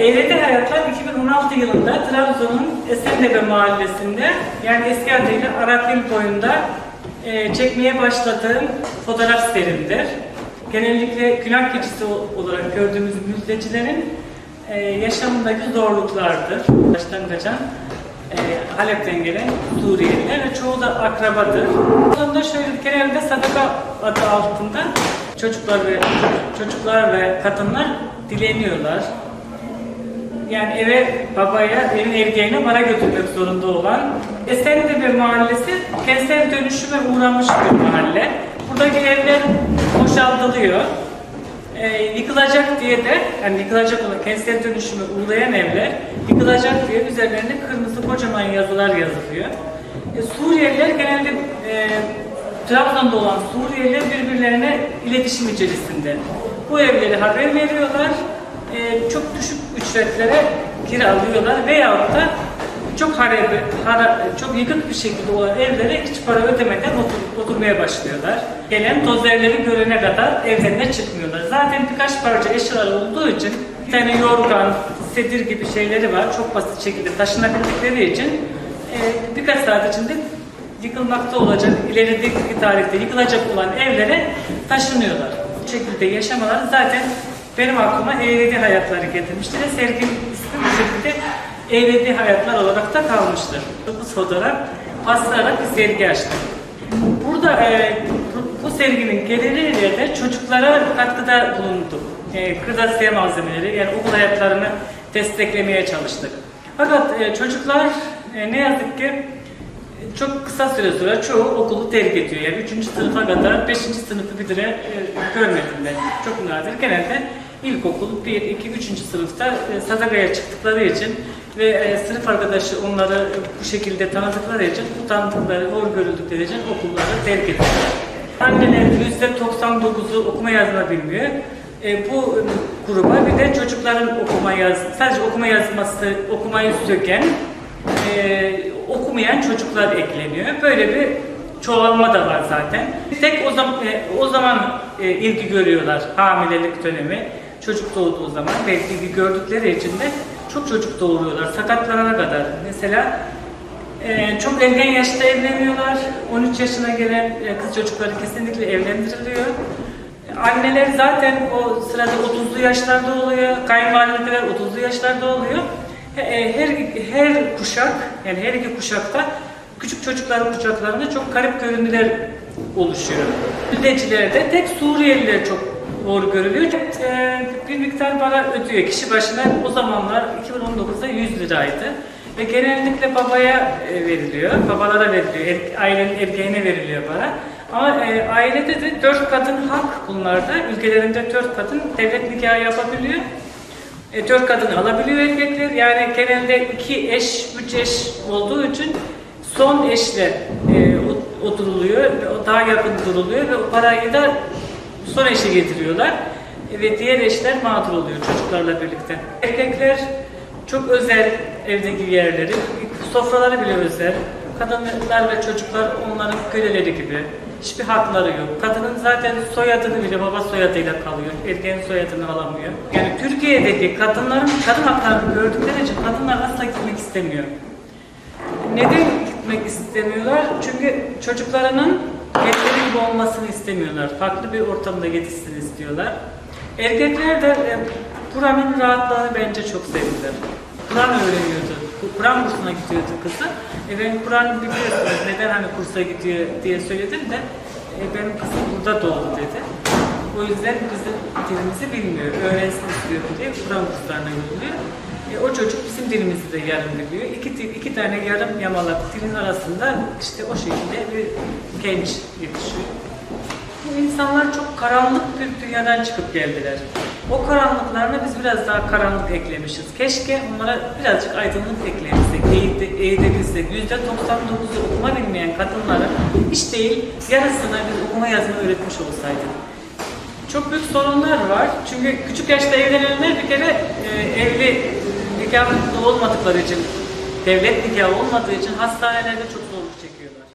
Eğreti Hayatlar 2016 yılında Trabzon'un Esentepe mahallesinde yani eski adıyla Arakil boyunda e, çekmeye başladığım fotoğraf serimdir. Genellikle günah keçisi olarak gördüğümüz mültecilerin e, yaşamındaki zorluklardır. Baştan kaçan e, Halep'ten gelen Suriyeliler ve çoğu da akrabadır. Sonunda şöyle genelde sadaka adı altında çocuklar ve çocuklar ve kadınlar dileniyorlar. Yani eve, babaya, evin erkeğine para götürmek zorunda olan Esentepe Mahallesi kentsel dönüşüme uğramış bir mahalle. Buradaki evler boşaltılıyor. Ee, yıkılacak diye de, yani yıkılacak olan kentsel dönüşüme uğrayan evler yıkılacak diye üzerlerine kırmızı kocaman yazılar yazılıyor. E, Suriyeliler genelde e, Trabzon'da olan Suriyeliler birbirlerine iletişim içerisinde. Bu evleri haber veriyorlar, e, çok düşük ücretlere kiralıyorlar veyahut da çok harabe, hara, çok yıkık bir şekilde olan evlere hiç para ödemeden otur, oturmaya başlıyorlar. Gelen dozerleri görene kadar evlerine çıkmıyorlar. Zaten birkaç parça eşyalar olduğu için bir tane yorgan, sedir gibi şeyleri var. Çok basit şekilde taşınabildikleri için e, birkaç saat içinde yıkılmakta olacak, ilerideki tarihte yıkılacak olan evlere taşınıyorlar. Bu şekilde yaşamaları zaten benim aklıma eğreti hayatları getirmiştir ve serginin ismi bu şekilde eğreti hayatlar olarak da kalmıştır. Bu fotoğraf paslayarak bir sergi açtım. Burada e, bu, serginin geliriyle de çocuklara katkıda bulunduk. E, kırtasiye malzemeleri yani okul hayatlarını desteklemeye çalıştık. Fakat e, çocuklar e, ne yazık ki çok kısa süre sonra çoğu okulu terk ediyor. Yani 3. sınıfa kadar 5. sınıfı bir e, görmedim ben. Çok nadir. Genelde ilkokul 1, 2, 3. sınıfta e, sadakaya çıktıkları için ve e, sınıf arkadaşı onları bu şekilde tanıdıkları için, utandıkları, hor görüldükleri için okulları terk ediyorlar. Annelerin %99'u okuma yazma bilmiyor. E, bu e, gruba bir de çocukların okuma yaz, sadece okuma yazması, okumayı söken e, okumayan çocuklar ekleniyor. Böyle bir çoğalma da var zaten. Tek o zaman, o zaman e, ilgi görüyorlar hamilelik dönemi. Çocuk doğduğu zaman belki ilgi gördükleri için de çok çocuk doğuruyorlar sakatlanana kadar. Mesela e, çok erken yaşta evleniyorlar. 13 yaşına gelen e, kız çocukları kesinlikle evlendiriliyor. Anneler zaten o sırada 30'lu yaşlarda oluyor. Kayınvalideler 30'lu yaşlarda oluyor. E, Her, her kuşak, yani her iki kuşakta küçük çocukların kucaklarında çok garip görüntüler oluşuyor. Mültecilerde tek Suriyeliler çok doğru görülüyor. E, bir miktar para ödüyor. Kişi başına o zamanlar 2019'da 100 liraydı. Ve genellikle babaya e, veriliyor, babalara veriliyor, er, ailenin erkeğine veriliyor para. Ama e, ailede de dört kadın hak bunlarda. Ülkelerinde dört kadın devlet nikahı yapabiliyor. E, dört kadın alabiliyor erkekler. Yani genelde iki eş, üç eş olduğu için son eşle e, ot- oturuluyor. Daha yakın duruluyor ve o parayı da son eşe getiriyorlar. E, ve diğer eşler mağdur oluyor çocuklarla birlikte. Erkekler çok özel evdeki yerleri, sofraları bile özel. Kadınlar ve çocuklar onların köleleri gibi. Hiçbir hakları yok. Kadının zaten soyadını bile baba soyadıyla kalıyor. Erkeğin soyadını alamıyor. Yani Türkiye'deki kadınların kadın haklarını gördükleri için kadınlar asla gitmek istemiyor. Neden gitmek istemiyorlar? Çünkü çocuklarının kendileri gibi olmasını istemiyorlar. Farklı bir ortamda yetişsin istiyorlar. Erkekler de e, buranın rahatlığını bence çok sevdiler. Kur'an öğreniyordu. Kur'an kursuna gidiyordu kızı. E ben Kur'an biliyorsunuz neden hani kursa gidiyor diye söyledim de e, benim kızım burada doğdu dedi. O yüzden bizim dilimizi bilmiyor. Öğrensin istiyorum diye Kur'an kurslarına yolluyor. E, o çocuk bizim dilimizi de yarım biliyor. İki, iki tane yarım yamalak dilin arasında işte o şekilde bir genç yetişiyor. Bu insanlar çok karanlık bir dünyadan çıkıp geldiler. O karanlıklarına biz biraz daha karanlık eklemişiz. Keşke onlara birazcık aydınlık ekleyebilsek, eğit- eğitebilsek. Yüzde 99'u okuma bilmeyen kadınlara hiç değil yarısına biz okuma yazma öğretmiş olsaydık. Çok büyük sorunlar var. Çünkü küçük yaşta evlenenler bir kere e, evli nikahlı olmadıkları için, devlet nikahı olmadığı için hastanelerde çok